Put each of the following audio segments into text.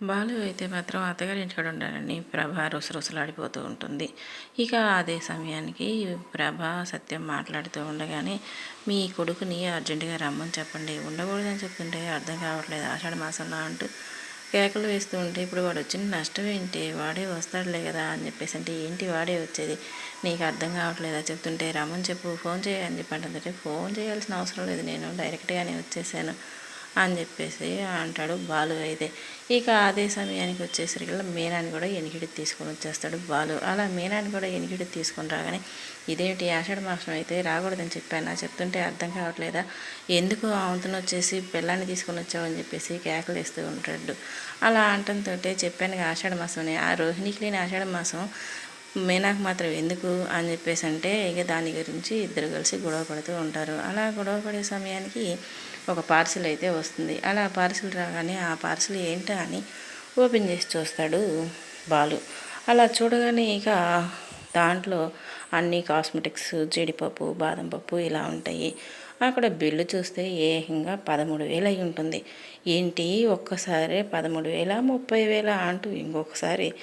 బాలు అయితే మాత్రం అత్తగారి ఇంటికాడ ఉండాలని ప్రభ రుసరుసలాడిపోతూ ఉంటుంది. ఇక అదే సమయానికి ప్రభ సత్యం మాట్లాడుతూ ఉండగానే మీ కొడుకుని అర్జెంటుగా రమ్మని చెప్పండి. ఉండకూడదని చెప్తుంటే అర్థం కావట్లేదు. ఆషాఢ మాసంలో అంటూ కేకలు వేస్తూ ఉంటే ఇప్పుడు వాడు వచ్చిన నష్టం ఏంటి? వాడే వస్తాడులే కదా అని చెప్పేసి అంటే ఏంటి వాడే వచ్చేది? నీకు అర్థం కావట్లేదా? చెప్తుంటే రమ్మని చెప్పు. ఫోన్ చేయని చెప్పి ఫోన్ చేయాల్సిన అవసరం లేదు. నేను డైరెక్ట్గానే వచ్చేసాను. అని చెప్పేసి అంటాడు బాలు అయితే. ఇక అదే సమయానికి వచ్చేసరికి మీనాని కూడా ఎనికిడి తీసుకొని వచ్చేస్తాడు బాలు. అలా మీనాని కూడా ఎనికిడి తీసుకొని రాగానే ఇదేంటి ఆషాఢ మాసం అయితే రాకూడదని చెప్పాను? చెప్తుంటే అర్థం కావట్లేదా? ఎందుకు ఆమెతను వచ్చేసి పిల్లాన్ని తీసుకొని వచ్చావని చెప్పేసి కేకలు వేస్తూ ఉంటాడు. అలా అంటంతో చెప్పాను ఆషాఢ మాసం ఆ రోహిణికి లేని ఆషాఢ మాసం మీనాకు మాత్రం ఎందుకు? అని చెప్పేసి అంటే ఇక దాని గురించి ఇద్దరు కలిసి గొడవ పడుతూ ఉంటారు. అలా గొడవ పడే సమయానికి ఒక పార్సిల్ అయితే వస్తుంది. అలా పార్సిల్ రాగానే ఆ పార్సిల్ ఏంటా అని ఓపెన్ చేసి చూస్తాడు బాలు. అలా చూడగానే ఇక దాంట్లో అన్ని కాస్మెటిక్స్ జీడిపప్పు బాదం పప్పు ఇలా ఉంటాయి. అక్కడ బిల్లు చూస్తే ఏకంగా పదమూడు వేలు అయి ఉంటుంది. ఏంటి? ఒక్కసారి పదమూడు వేల ముప్పై వేల అంటూ ఇంకొకసారి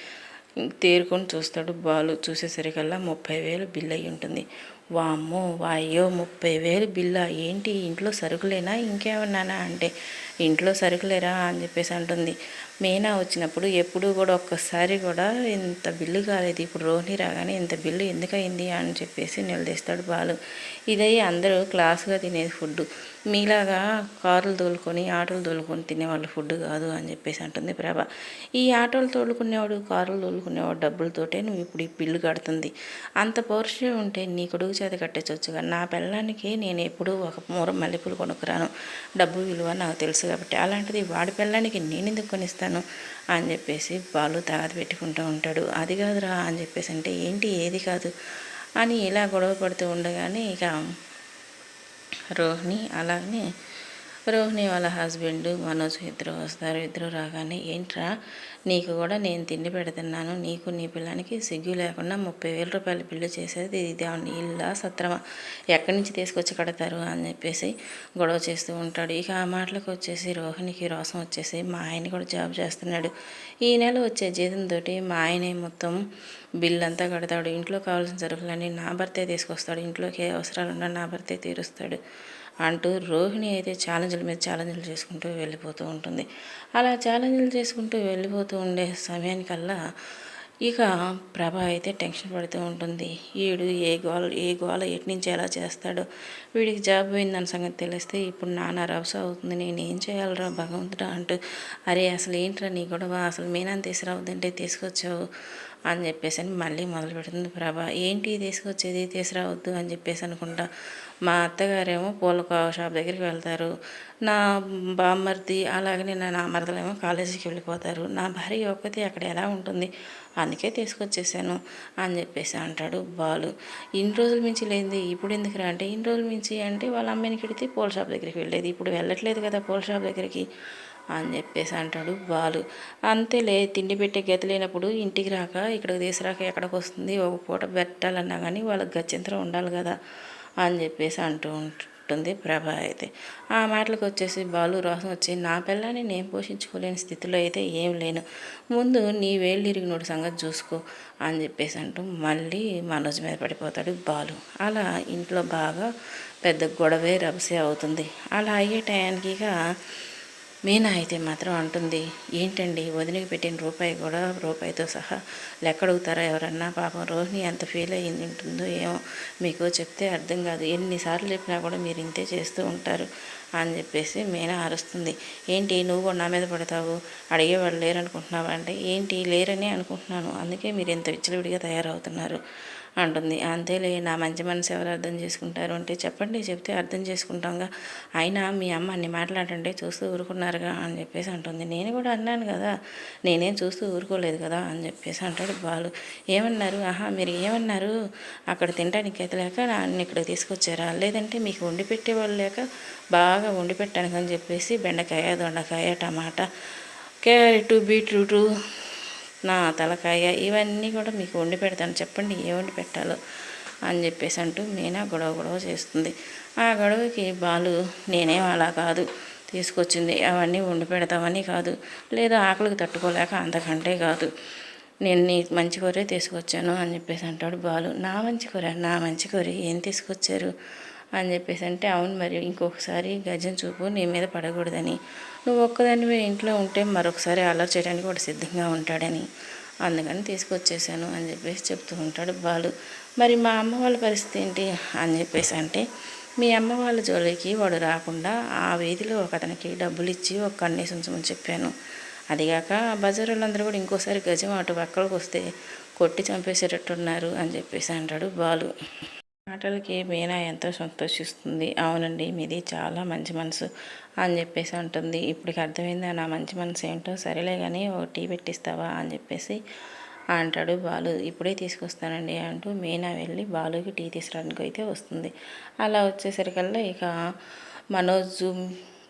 తేరుకొని చూస్తాడు బాలు. చూసేసరికల్లా ముప్పై వేలు బిల్ అయి ఉంటుంది. వామ్మో వాయో ముప్పై వేలు బిల్లా ఏంటి ఇంట్లో సరుకులేనా ఇంకేమన్నానా అంటే ఇంట్లో సరుకులేరా అని చెప్పేసి అంటుంది. మీనా వచ్చినప్పుడు ఎప్పుడు కూడా ఒక్కసారి కూడా ఇంత బిల్లు కాలేదు. ఇప్పుడు రోహిణి రాగానే ఇంత బిల్లు ఎందుకయింది అని చెప్పేసి నిలదీస్తాడు బాలు. ఇదై అందరూ క్లాస్గా తినేది ఫుడ్. మీలాగా కార్లు తోలుకొని ఆటోలు తోలుకొని తినేవాళ్ళు ఫుడ్ కాదు అని చెప్పేసి అంటుంది ప్రభ. ఈ ఆటోలు తోలుకునేవాడు కారులు తోలుకునేవాడు డబ్బులతోటే నువ్వు ఇప్పుడు ఈ బిల్లు కడుతుంది. అంత పౌరుషం ఉంటే నీ కొడుకు చేత కట్టేసొచ్చుగా. నా పిల్లానికి నేను ఎప్పుడూ ఒక మూర మల్లెపూలు కొనుక్కురాను. డబ్బు విలువ నాకు తెలుసు. కాబట్టి అలాంటిది వాడి పిల్లానికి నేను ఎందుకు కొనిస్తాను అని చెప్పేసి బాలు తాగత పెట్టుకుంటూ ఉంటాడు. అది కాదురా అని చెప్పేసి అంటే ఏంటి ఏది కాదు అని ఇలా గొడవ పడుతూ ఉండగానే ఇక రోహిణి అలాగే రోహిణి వాళ్ళ హస్బెండ్ మనోజ్ ఇద్దరు వస్తారు. ఇద్దరు రాగానే ఏంట్రా? నీకు కూడా నేను తిండి పెడుతున్నాను. నీకు నీ పిల్లానికి సిగ్గు లేకుండా ముప్పై వేల రూపాయలు బిల్లు చేసేది ఇది. ఇల్లా సత్రమా. ఎక్కడి నుంచి తీసుకొచ్చి కడతారు? అని చెప్పేసి గొడవ చేస్తూ ఉంటాడు. ఇక ఆ మాటలకు వచ్చేసి రోహిణికి రోసం వచ్చేసి మా ఆయన కూడా జాబ్ చేస్తున్నాడు. ఈ నెల వచ్చే జీతంతో మా ఆయనే మొత్తం బిల్ అంతా కడతాడు. ఇంట్లో కావాల్సిన సరుకులన్నీ నా భర్తే తీసుకొస్తాడు. ఇంట్లోకి ఏ అవసరాలు ఉన్నా నా భర్తే తీరుస్తాడు. అంటూ రోహిణి అయితే ఛాలెంజ్ల మీద ఛాలెంజ్లు చేసుకుంటూ వెళ్ళిపోతూ ఉంటుంది. అలా ఛాలెంజ్లు చేసుకుంటూ వెళ్ళిపోతూ ఉండే సమయానికల్లా ఇక ప్రభ అయితే టెన్షన్ పడుతూ ఉంటుంది. వీడు ఏ గోల ఏ గోల ఎటు నుంచి ఎలా చేస్తాడో వీడికి జాబ్ పోయిందని సంగతి తెలిస్తే ఇప్పుడు నాన్న రవస అవుతుంది. నేను ఏం చేయాలరా భగవంతుడా అంటూ అరే అసలు ఏంట్రా నీ గొడవ? అసలు మీనాన్ని తీసుకురావద్దంటే తీసుకొచ్చావు అని చెప్పేసి అని మళ్ళీ మొదలు పెడుతుంది ప్రభ. ఏంటి తీసుకొచ్చేది? తీసుకురావద్దు అని చెప్పేసి అనుకుంటా. మా అత్తగారేమో పూల షాప్ దగ్గరికి వెళ్తారు. నా బామ్మర్ది అలాగనే నా మరదలేమో కాలేజీకి వెళ్ళిపోతారు. నా భార్య ఒక్కతే అక్కడ ఎలా ఉంటుంది? అందుకే తీసుకొచ్చేసాను అని చెప్పేసి అంటాడు బాలు. ఇన్ని రోజుల మించి లేనిది ఇప్పుడు ఎందుకు రా అంటే ఇన్ని రోజుల మించి అంటే వాళ్ళ అమ్మాయిని కిడితే పూల షాప్ దగ్గరికి వెళ్ళేది ఇప్పుడు వెళ్ళట్లేదు కదా పూల షాప్ దగ్గరికి అని చెప్పేసి అంటాడు బాలు. అంతేలే తిండి పెట్టే గతి లేనప్పుడు ఇంటికి రాక ఇక్కడికి తీసుకురాక ఎక్కడికి వస్తుంది ఒక పూట పెట్టాలన్నా కానీ వాళ్ళకి గచ్చింతరం ఉండాలి కదా అని చెప్పేసి అంటూ ఉంటుంది ప్రభ అయితే. ఆ మాటలకు వచ్చేసి బాలు రోసం వచ్చి నా పిల్లని నేను పోషించుకోలేని స్థితిలో అయితే ఏం లేను. ముందు నీ వేళ్ళు ఇరిగినోడు సంగతి చూసుకో అని చెప్పేసి అంటూ మళ్ళీ మనోజ్ మీద పడిపోతాడు బాలు. అలా ఇంట్లో బాగా పెద్ద గొడవే రభసే అవుతుంది. అలా అయ్యే టయానికి మీనా అయితే మాత్రం అంటుంది ఏంటండి? వదిలికి పెట్టిన రూపాయి కూడా రూపాయితో సహా లెక్క అడుగుతారా ఎవరన్నా? పాపం రోహిణి ఎంత ఫీల్ అయ్యింది ఉంటుందో ఏమో మీకు చెప్తే అర్థం కాదు. ఎన్నిసార్లు చెప్పినా కూడా మీరు ఇంతే చేస్తూ ఉంటారు అని చెప్పేసి మీనా అరుస్తుంది. ఏంటి? నువ్వు కూడా నా మీద పడతావు? అడిగేవాళ్ళు లేరనుకుంటున్నావా? అంటే ఏంటి? లేరని అనుకుంటున్నాను. అందుకే మీరు ఇంత విచ్చలవిడిగా తయారవుతున్నారు అంటుంది. అంతేలే నా మంచి మనసు ఎవరు అర్థం చేసుకుంటారు? అంటే చెప్పండి చెప్తే అర్థం చేసుకుంటాంగా. అయినా మీ అమ్మ అన్ని మాట్లాడంటే చూస్తూ ఊరుకున్నారుగా అని చెప్పేసి అంటుంది. నేను కూడా అన్నాను కదా నేనేం చూస్తూ ఊరుకోలేదు కదా అని చెప్పేసి అంటాడు బాలు. ఏమన్నారు? ఆహా మీరు ఏమన్నారు? అక్కడ తినడానికి అయితే లేక నన్ను ఇక్కడ తీసుకొచ్చారా? లేదంటే మీకు వండి పెట్టేవాళ్ళు లేక బాగా వండి పెట్టాను అని చెప్పేసి బెండకాయ దొండకాయ టమాటా క్యారెట్ బీట్రూటు నా తలకాయ ఇవన్నీ కూడా మీకు వండి పెడతాను. చెప్పండి ఏ వండి పెట్టాలో అని చెప్పేసి అంటూ మీనా గొడవ గొడవ చేస్తుంది. ఆ గొడవకి బాలు నేనేం అలా కాదు తీసుకొచ్చింది. అవన్నీ వండి పెడతామని కాదు లేదా ఆకలికి తట్టుకోలేక అంతకంటే కాదు. నేను నీ మంచి కూరే తీసుకొచ్చాను అని చెప్పేసి అంటాడు బాలు. నా మంచి కూర నా మంచి కూర ఏం తీసుకొచ్చారు? అని చెప్పేసి అంటే అవును మరి ఇంకొకసారి గజం చూపు నీ మీద పడకూడదని. నువ్వు ఒక్కదానివే ఇంట్లో ఉంటే మరొకసారి అలర్ చేయడానికి వాడు సిద్ధంగా ఉంటాడని. అందుకని తీసుకొచ్చేసాను అని చెప్పేసి చెప్తూ ఉంటాడు బాలు. మరి మా అమ్మ వాళ్ళ పరిస్థితి ఏంటి? అని చెప్పేసి అంటే మీ అమ్మ వాళ్ళ జోలికి వాడు రాకుండా ఆ వీధిలో ఒక అతనికి డబ్బులు ఇచ్చి ఒక కన్నేసి ఉంచమని చెప్పాను. అదిగాక బజార్ వాళ్ళందరూ కూడా ఇంకోసారి గజం అటు పక్కలకు వస్తే కొట్టి చంపేసేటట్టున్నారు అని చెప్పేసి అంటాడు బాలు. మాటలకి మీనా ఎంతో సంతోషిస్తుంది. అవునండి మీది చాలా మంచి మనసు అని చెప్పేసి అంటుంది. ఇప్పటికి అర్థమైందా? నా మంచి మనసు ఏంటో? సరేలే కానీ ఓ టీ పెట్టిస్తావా? అని చెప్పేసి అంటాడు బాలు. ఇప్పుడే తీసుకొస్తానండి అంటూ మీనా వెళ్ళి బాలుకి టీ తీసుకురావడానికి అయితే వస్తుంది. అలా వచ్చేసరికల్లా ఇక మనోజ్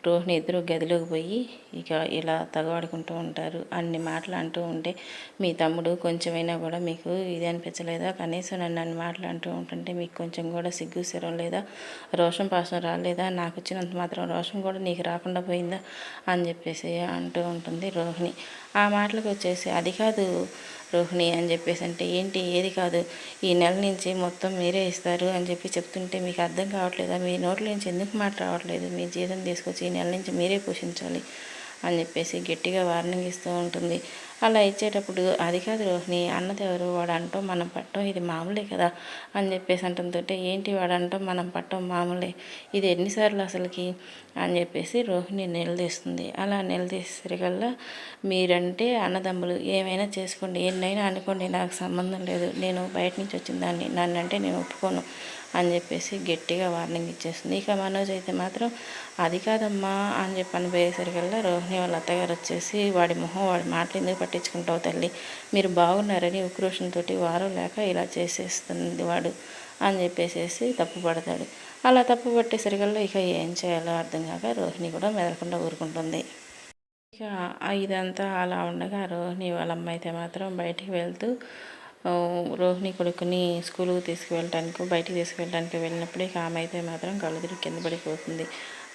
రోహిణి ఇద్దరు గదిలోకి పోయి ఇక ఇలా తగవాడుకుంటూ ఉంటారు. అన్ని మాటలు అంటూ ఉంటే మీ తమ్ముడు కొంచెమైనా కూడా మీకు ఇది అనిపించలేదా? కనీసం నన్ను అన్ని మాటలు అంటూ ఉంటుంటే మీకు కొంచెం కూడా సిగ్గు సిరం లేదా రోషం పాసం రాలేదా? నాకు వచ్చినంత మాత్రం రోషం కూడా నీకు రాకుండా పోయిందా? అని చెప్పేసి అంటూ ఉంటుంది రోహిణి. ఆ మాటలకు వచ్చేసి అది కాదు రోహిణి అని చెప్పేసి అంటే ఏంటి? ఏది కాదు. ఈ నెల నుంచి మొత్తం మీరే ఇస్తారు అని చెప్పి చెప్తుంటే మీకు అర్థం కావట్లేదా? మీ నోట్ల నుంచి ఎందుకు మాట రావట్లేదు? మీ జీతం తీసుకొచ్చి ఈ నెల నుంచి మీరే పోషించాలి అని చెప్పేసి గట్టిగా వార్నింగ్ ఇస్తూ ఉంటుంది. అలా ఇచ్చేటప్పుడు అది కాదు రోహిణి అన్నది ఎవరు వాడు అంటాం మనం పట్టం ఇది మామూలే కదా అని చెప్పేసి అంటుంటే ఏంటి వాడు అంటాం మనం పట్టం మామూలే? ఇది ఎన్నిసార్లు అసలుకి? అని చెప్పేసి రోహిణి నిలదీస్తుంది. అలా నిలదీసరికల్లా మీరంటే అన్నదమ్ములు ఏమైనా చేసుకోండి ఎన్నైనా అనుకోండి నాకు సంబంధం లేదు. నేను బయట నుంచి వచ్చిన దాన్ని నన్నంటే నేను ఒప్పుకోను అని చెప్పేసి గట్టిగా వార్నింగ్ ఇచ్చేస్తుంది ఇక మనోజ్ అయితే మాత్రం అది కాదమ్మా అని చెప్పి అనిపోయేసరికల్లా రోహిణి వాళ్ళ అత్తగారు వచ్చేసి వాడి మొహం వాడి మాటలు ఎందుకు పట్టించుకుంటావు తల్లి? మీరు బాగున్నారని ఉక్రోషంతో వారం లేక ఇలా చేసేస్తుంది వాడు అని చెప్పేసేసి తప్పు పడతాడు. అలా తప్పు పట్టేసరికల్లా ఇక ఏం చేయాలో అర్థం కాక రోహిణి కూడా మెదలకుండా ఊరుకుంటుంది. ఇక ఇదంతా అలా ఉండగా రోహిణి వాళ్ళ అమ్మ అయితే మాత్రం బయటికి వెళ్తూ రోహిణి కొడుకుని స్కూల్కి తీసుకువెళ్ళటానికి బయటికి తీసుకువెళ్ళడానికి వెళ్ళినప్పుడు ఇక ఆమె అయితే మాత్రం కళ్ళు తిరిగి కింద పడిపోతుంది.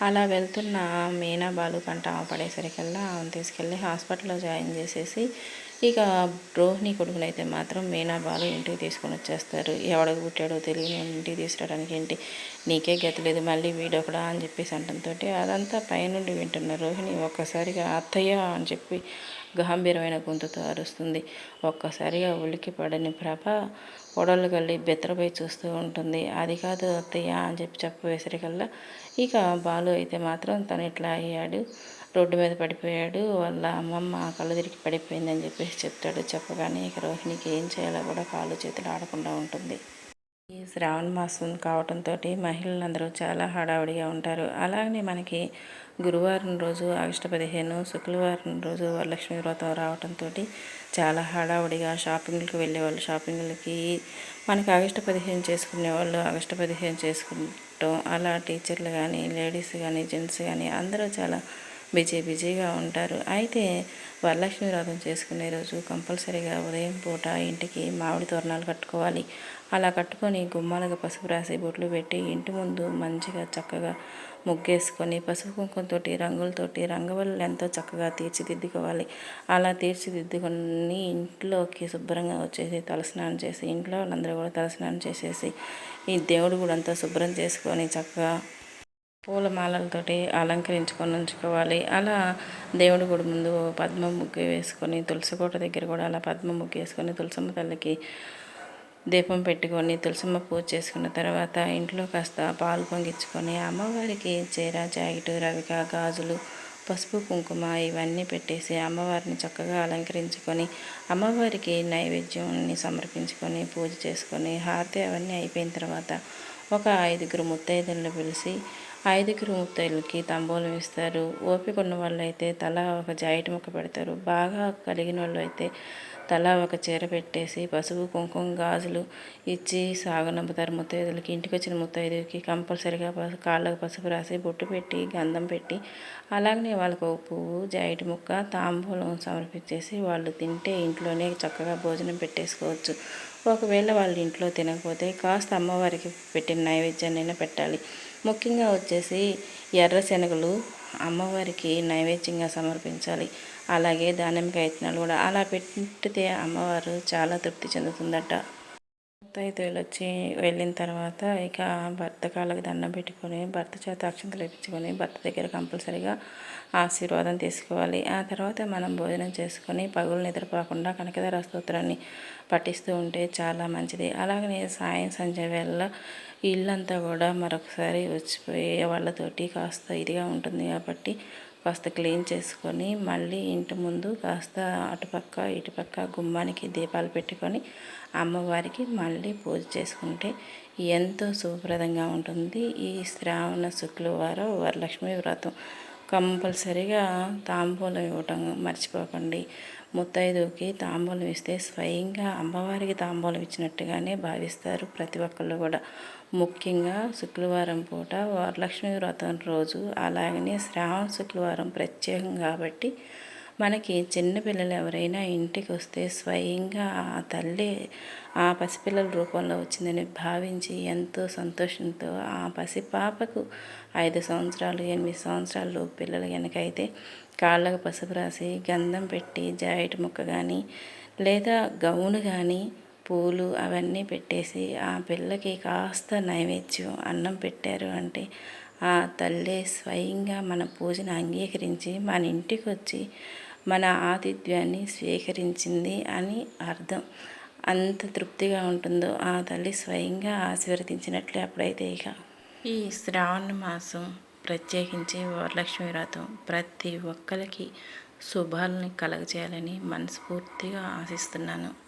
అలా వెళ్తున్న మీనా బాలు కంట ఆమె పడేసరికల్లా ఆమెను తీసుకెళ్ళి హాస్పిటల్లో జాయిన్ చేసేసి ఇక రోహిణి కొడుకునైతే మాత్రం మీనా బాలు ఇంటికి తీసుకొని వచ్చేస్తారు. ఎవడకు పుట్టాడో తెలియని ఇంటికి తీసుకురావడానికి ఏంటి? నీకే గతలేదు మళ్ళీ వీడొకడా అని చెప్పేసి అంటంతో అదంతా పైనుండి వింటున్న రోహిణి ఒక్కసారిగా అత్తయ్య అని చెప్పి గంభీరమైన గొంతుతో అరుస్తుంది. ఒక్కసారిగా ఉలికి పడని ప్రభ కొడలు కళ్ళి బెత్తరపై చూస్తూ ఉంటుంది. అది కాదు అత్తయ్య అని చెప్పి చెప్పవేసరికల్లా ఇక బాలు అయితే మాత్రం తను ఇట్లా అయ్యాడు. రోడ్డు మీద పడిపోయాడు. వాళ్ళ అమ్మమ్మ కళ్ళు తిరిగి పడిపోయిందని చెప్పేసి చెప్తాడు. చెప్పగానే ఇక రోహిణికి ఏం చేయాలో కూడా కాళ్ళు చేతులు ఆడకుండా ఉంటుంది. ఈ శ్రావణ మాసం కావడంతో మహిళలందరూ చాలా హడావుడిగా ఉంటారు. అలాగనే మనకి గురువారం రోజు ఆగస్టు పదిహేను శుక్రవారం రోజు వరలక్ష్మి వ్రతం రావడంతో చాలా హడావుడిగా షాపింగ్లకు వెళ్ళేవాళ్ళు. షాపింగ్లకి మనకి ఆగస్టు పదిహేను చేసుకునే వాళ్ళు ఆగస్టు పదిహేను చేసుకుంటాం అలా టీచర్లు కానీ లేడీస్ కానీ జెంట్స్ కానీ అందరూ చాలా బిజీ బిజీగా ఉంటారు. అయితే వరలక్ష్మి వ్రతం చేసుకునే రోజు కంపల్సరీగా ఉదయం పూట ఇంటికి మామిడి తోరణాలు కట్టుకోవాలి. అలా కట్టుకొని గుమ్మాలుగా పసుపు రాసి బొట్లు పెట్టి ఇంటి ముందు మంచిగా చక్కగా ముగ్గేసుకొని పసుపు కుంకుమతోటి రంగులతోటి రంగవల్లు ఎంతో చక్కగా తీర్చిదిద్దుకోవాలి. అలా తీర్చిదిద్దుకొని ఇంట్లోకి శుభ్రంగా వచ్చేసి తలస్నానం చేసి ఇంట్లో వాళ్ళందరూ కూడా తలస్నానం చేసేసి ఈ దేవుడు కూడా అంతా శుభ్రం చేసుకొని చక్కగా పూలమాలలతోటి అలంకరించుకొని ఉంచుకోవాలి. అలా దేవుడి గుడి ముందు పద్మ ముగ్గు వేసుకొని తులసి కోట దగ్గర కూడా అలా పద్మ ముగ్గు వేసుకొని తులసమ్మ తల్లికి దీపం పెట్టుకొని తులసమ్మ పూజ చేసుకున్న తర్వాత ఇంట్లో కాస్త పాలు పొంగించుకొని అమ్మవారికి చీర జాకెట్ రవిక గాజులు పసుపు కుంకుమ ఇవన్నీ పెట్టేసి అమ్మవారిని చక్కగా అలంకరించుకొని అమ్మవారికి నైవేద్యాన్ని సమర్పించుకొని పూజ చేసుకొని హారతి అవన్నీ అయిపోయిన తర్వాత ఒక ఐదుగురు ముత్తైదులను పిలిచి ఐదుగురు ముత్తైలకి తాంబూలం ఇస్తారు ఓపిక ఉన్న వాళ్ళు అయితే తలా ఒక జాయిట్ ముక్క పెడతారు. బాగా కలిగిన వాళ్ళు అయితే తలా ఒక చీర పెట్టేసి పసుపు కుంకుమ గాజులు ఇచ్చి సాగనంపుతారు ముత్తైదులకి ఇంటికి వచ్చిన ముత్తైదుకి కంపల్సరిగా కాళ్ళకు పసుపు రాసి బొట్టు పెట్టి గంధం పెట్టి అలాగనే వాళ్ళకు ఒక పువ్వు జాయిట్ ముక్క తాంబూలం సమర్పించేసి వాళ్ళు తింటే ఇంట్లోనే చక్కగా భోజనం పెట్టేసుకోవచ్చు. ఒకవేళ వాళ్ళు ఇంట్లో తినకపోతే కాస్త అమ్మవారికి పెట్టిన నైవేద్యాన్ని పెట్టాలి. ముఖ్యంగా వచ్చేసి ఎర్ర శనగలు అమ్మవారికి నైవేద్యంగా సమర్పించాలి. అలాగే దానిమ్మకాయ విత్తనాలు కూడా అలా పెట్టితే అమ్మవారు చాలా తృప్తి చెందుతుందట. ముత్తైదువులు వచ్చి వెళ్ళిన తర్వాత ఇక భర్త కాళ్ళకి దండం పెట్టుకొని భర్త చేత అక్షంతలు వేయించుకొని భర్త దగ్గర కంపల్సరీగా ఆశీర్వాదం తీసుకోవాలి. ఆ తర్వాత మనం భోజనం చేసుకొని పగులు నిద్రపోకుండా కనకదార స్తోత్రాన్ని పఠిస్తూ ఉంటే చాలా మంచిది. అలాగనే సాయం సంధ్య వేళలో ఇల్లంతా కూడా మరొకసారి వచ్చిపోయే వాళ్ళతోటి కాస్త ఇదిగా ఉంటుంది కాబట్టి కాస్త క్లీన్ చేసుకొని మళ్ళీ ఇంటి ముందు కాస్త అటుపక్క ఇటుపక్క గుమ్మానికి దీపాలు పెట్టుకొని అమ్మవారికి మళ్ళీ పూజ చేసుకుంటే ఎంతో శుభప్రదంగా ఉంటుంది. ఈ శ్రావణ శుక్రవారం వరలక్ష్మి వ్రతం. కంపల్సరిగా తాంబూలం ఇవ్వటం మర్చిపోకండి. ముత్తైదుకి తాంబూలం ఇస్తే స్వయంగా అమ్మవారికి తాంబూలం ఇచ్చినట్టుగానే భావిస్తారు ప్రతి ఒక్కళ్ళు కూడా. ముఖ్యంగా శుక్రవారం పూట వరలక్ష్మి వ్రతం రోజు. అలాగనే శ్రావణ శుక్రవారం ప్రత్యేకం కాబట్టి మనకి చిన్నపిల్లలు ఎవరైనా ఇంటికి వస్తే స్వయంగా ఆ తల్లి ఆ పసిపిల్లల రూపంలో వచ్చిందని భావించి ఎంతో సంతోషంతో ఆ పసిపాపకు ఐదు సంవత్సరాలు ఎనిమిది సంవత్సరాలు పిల్లలు కనుకైతే కాళ్ళకు పసుపు రాసి గంధం పెట్టి జాయిట్ ముక్క కానీ లేదా గౌను కానీ పూలు అవన్నీ పెట్టేసి ఆ పిల్లకి కాస్త నైవేద్యం అన్నం పెట్టారు అంటే ఆ తల్లి స్వయంగా మన పూజను అంగీకరించి మన ఇంటికి వచ్చి మన ఆతిథ్యాన్ని స్వీకరించింది అని అర్థం. అంత తృప్తిగా ఉంటుందో ఆ తల్లి స్వయంగా ఆశీర్వదించినట్లే అప్పుడైతే ఇక. ఈ శ్రావణ మాసం ప్రత్యేకించి వరలక్ష్మి వ్రతం ప్రతి ఒక్కరికి శుభాలని కలగజేయాలని మనస్ఫూర్తిగా ఆశిస్తున్నాను.